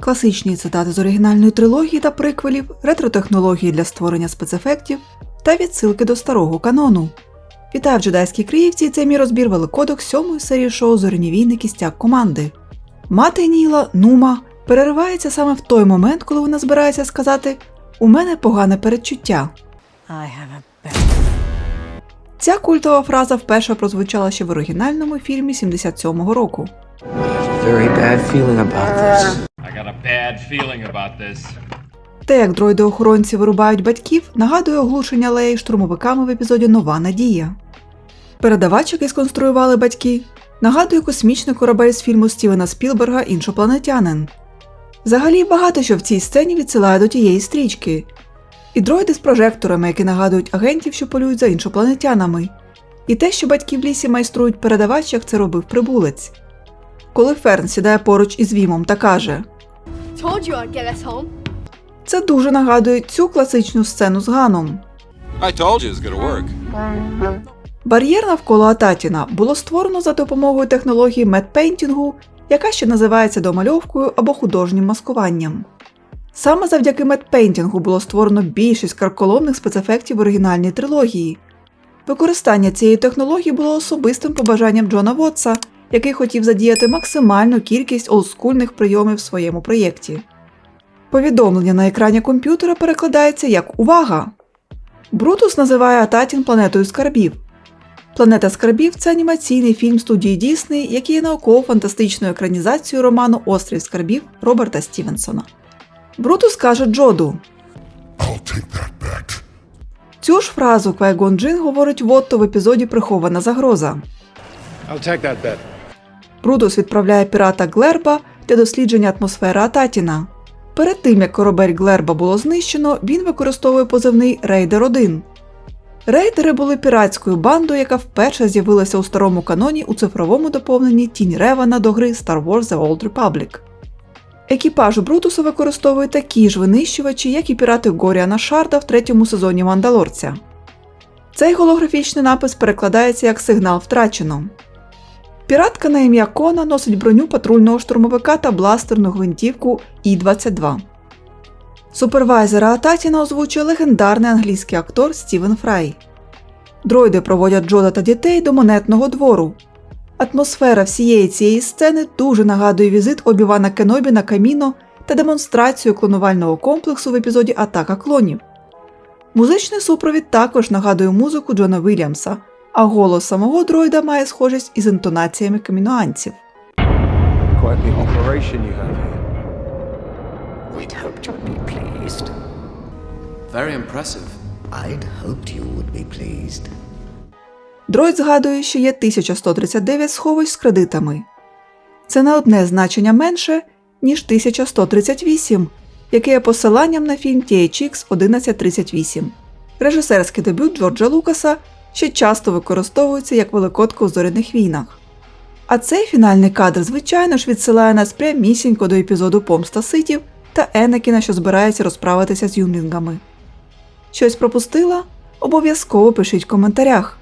класичні цитати з оригінальної трилогії та приквелів, ретротехнології для створення спецефектів та відсилки до старого канону. Вітаю в джедайській Криївці, це мій розбір великодок сьомої серії шоу Зоряні війни кістяк команди. Мати Ніла, Нума, переривається саме в той момент, коли вона збирається сказати У мене погане передчуття. I have a bad Ця культова фраза вперше прозвучала ще в оригінальному фільмі 77-го року. Very bad feeling about this. Bad feeling about this. Те, як дроїди-охоронці вирубають батьків, нагадує оглушення Леї штурмовиками в епізоді Нова Надія. Передавач, який сконструювали батьки, нагадує космічний корабель з фільму Стівена Спілберга Іншопланетянин. Взагалі багато що в цій сцені відсилає до тієї стрічки. І дроїди з прожекторами, які нагадують агентів, що полюють за іншопланетянами, і те, що батьки в лісі майструють передавач, як це робив прибулець. Коли Ферн сідає поруч із Вімом та каже: Told you I'd get us home. Це дуже нагадує цю класичну сцену з Ганом. I told you it was gonna work. Бар'єр навколо Ататіна було створено за допомогою технології медпейнтінгу, яка ще називається домальовкою або художнім маскуванням. Саме завдяки медпейнтінгу було створено більшість карколомних спецефектів в оригінальній трилогії. Використання цієї технології було особистим побажанням Джона Вотса, який хотів задіяти максимальну кількість олдскульних прийомів в своєму проєкті. Повідомлення на екрані комп'ютера перекладається як Увага! Брутус називає Ататін планетою скарбів. Планета скарбів це анімаційний фільм студії Дісней, який є науково-фантастичною екранізацією роману Острів скарбів Роберта Стівенсона. Брутус каже Джоду. Цю ж фразу Квайгон Джин говорить Вотто в епізоді Прихована загроза. I'll take that bet. Брутус відправляє пірата Глерба для дослідження атмосфери Ататіна. Перед тим як корабель Глерба було знищено, він використовує позивний Рейдер 1. Рейдери були піратською бандою, яка вперше з'явилася у старому каноні у цифровому доповненні Тінь Ревана до гри Star Wars The Old Republic. Екіпаж Брутуса використовує такі ж винищувачі, як і пірати Горіана Шарда в третьому сезоні Мандалорця. Цей голографічний напис перекладається як сигнал втрачено. Піратка на ім'я Кона носить броню патрульного штурмовика та бластерну гвинтівку І-22. Супервайзера Ататіна озвучує легендарний англійський актор Стівен Фрай. Дроїди проводять Джода та дітей до монетного двору. Атмосфера всієї цієї сцени дуже нагадує візит Обівана Кенобі на Каміно та демонстрацію клонувального комплексу в епізоді Атака клонів. Музичний супровід також нагадує музику Джона Вільямса, а голос самого дроїда має схожість із інтонаціями каміноанців. Pleased. Дроїд згадує, що є 1139 сховищ з кредитами. Це на одне значення менше, ніж 1138, яке є посиланням на фільм THX 1138. Режисерський дебют Джорджа Лукаса ще часто використовується як великодка у зоряних війнах. А цей фінальний кадр, звичайно ж, відсилає нас прямісінько до епізоду Помста Ситів та Енекіна, що збирається розправитися з юнглінгами. Щось пропустила? Обов'язково пишіть в коментарях.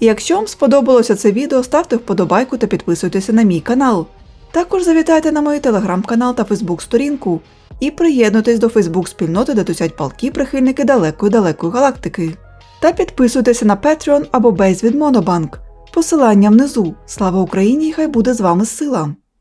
І якщо вам сподобалося це відео, ставте вподобайку та підписуйтеся на мій канал. Також завітайте на мій телеграм-канал та фейсбук-сторінку і приєднуйтесь до фейсбук-спільноти, де тусять палки прихильники далекої далекої галактики. Та підписуйтеся на Patreon або Бейс від Монобанк. Посилання внизу. Слава Україні! Хай буде з вами сила!